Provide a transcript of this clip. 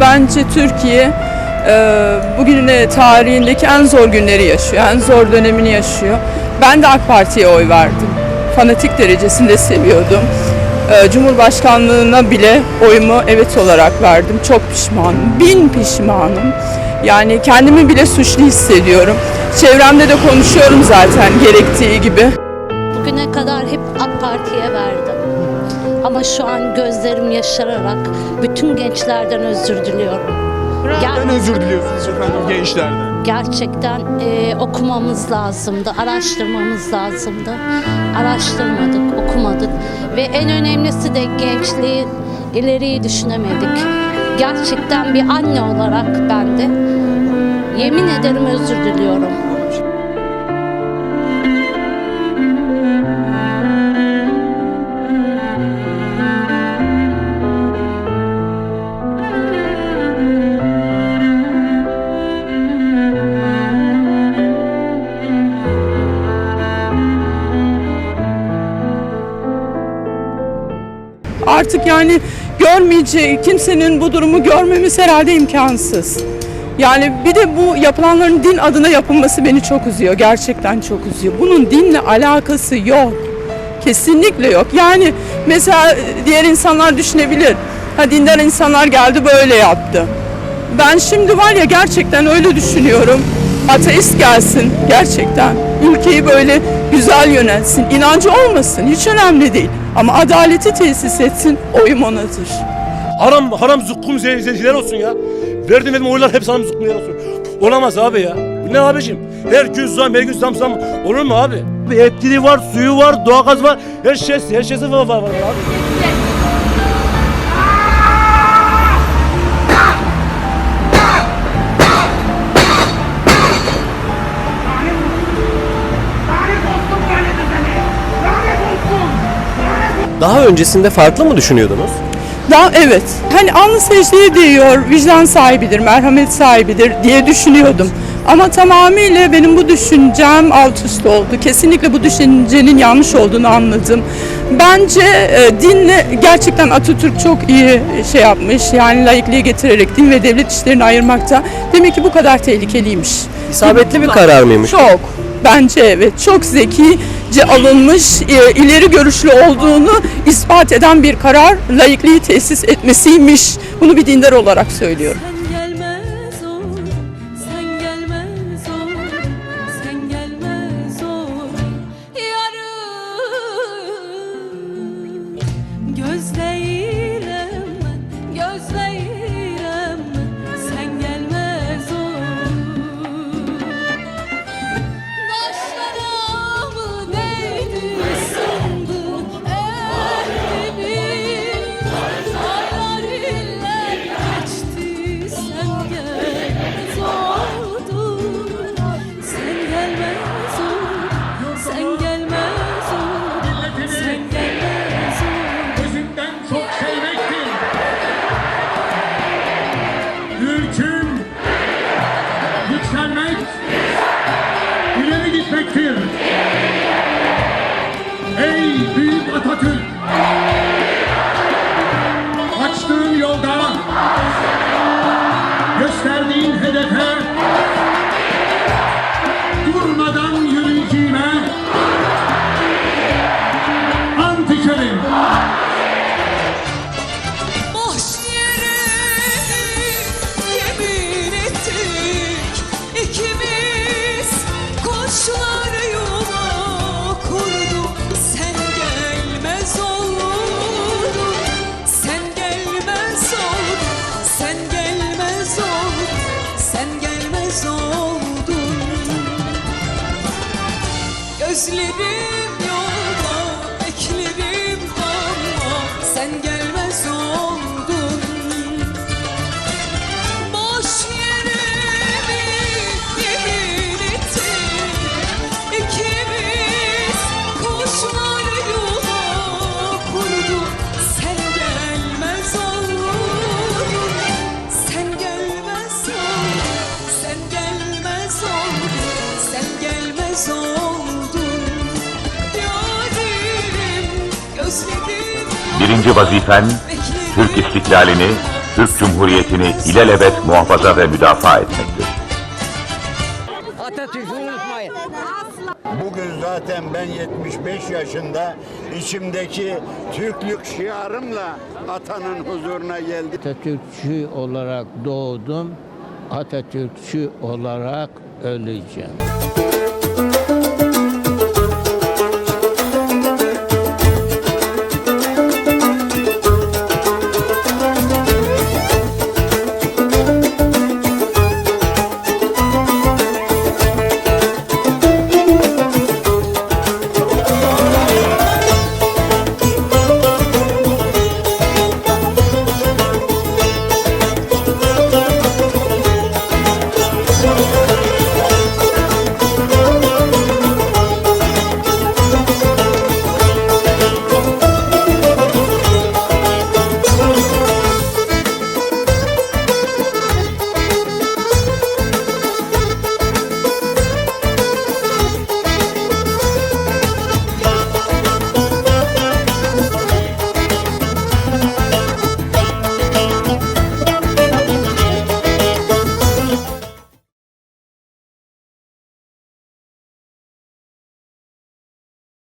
bence Türkiye e, bugüne tarihindeki en zor günleri yaşıyor, en zor dönemini yaşıyor. Ben de AK Parti'ye oy verdim. Fanatik derecesinde seviyordum. E, Cumhurbaşkanlığına bile oyumu evet olarak verdim. Çok pişmanım, bin pişmanım. Yani kendimi bile suçlu hissediyorum. Çevremde de konuşuyorum zaten gerektiği gibi. Bugüne kadar hep AK Parti'ye verdim. Ama şu an gözlerim yaşararak bütün gençlerden özür diliyorum. Neden özür diliyorsunuz efendim gençlerden? Gerçekten e, okumamız lazımdı, araştırmamız lazımdı. Araştırmadık, okumadık ve en önemlisi de gençliği ileriyi düşünemedik. Gerçekten bir anne olarak ben de yemin ederim özür diliyorum. Artık yani görmeyeceği kimsenin bu durumu görmemesi herhalde imkansız. Yani bir de bu yapılanların din adına yapılması beni çok üzüyor. Gerçekten çok üzüyor. Bunun dinle alakası yok. Kesinlikle yok. Yani mesela diğer insanlar düşünebilir. Ha dindar insanlar geldi böyle yaptı. Ben şimdi var ya gerçekten öyle düşünüyorum. Ateist gelsin gerçekten. Ülkeyi böyle güzel yönetsin. İnancı olmasın hiç önemli değil. Ama adaleti tesis etsin oyum onadır. Haram haram zukkum ze- zenciler olsun ya. Verdim verdim oylar hep haram zukkumlar olsun. Olamaz abi ya. Bu ne abicim? Her gün zam, her gün zam zam. Olur mu abi? Elektriği var, suyu var, doğalgaz var. Her şey, her şeysi var, var, var abi. Daha öncesinde farklı mı düşünüyordunuz? Daha evet. Hani alnı secdeye değiyor, vicdan sahibidir, merhamet sahibidir diye düşünüyordum. Ama tamamıyla benim bu düşüncem alt üst oldu. Kesinlikle bu düşüncenin yanlış olduğunu anladım. Bence e, dinle gerçekten Atatürk çok iyi şey yapmış. Yani laikliği getirerek din ve devlet işlerini ayırmakta. Demek ki bu kadar tehlikeliymiş. İsabetli bir karar mıymış? Çok. Bence evet. Çok zekice alınmış, e, ileri görüşlü olduğunu ispat eden bir karar laikliği tesis etmesiymiş. Bunu bir dindar olarak söylüyorum. Gitmektir. Ey büyük Atatürk! Gözlerim yolda, Birinci vazifen Türk istiklalini, Türk Cumhuriyeti'ni ilelebet muhafaza ve müdafaa etmektir. Bugün zaten ben 75 yaşında içimdeki Türklük şiarımla atanın huzuruna geldim. Atatürkçü olarak doğdum, Atatürkçü olarak öleceğim.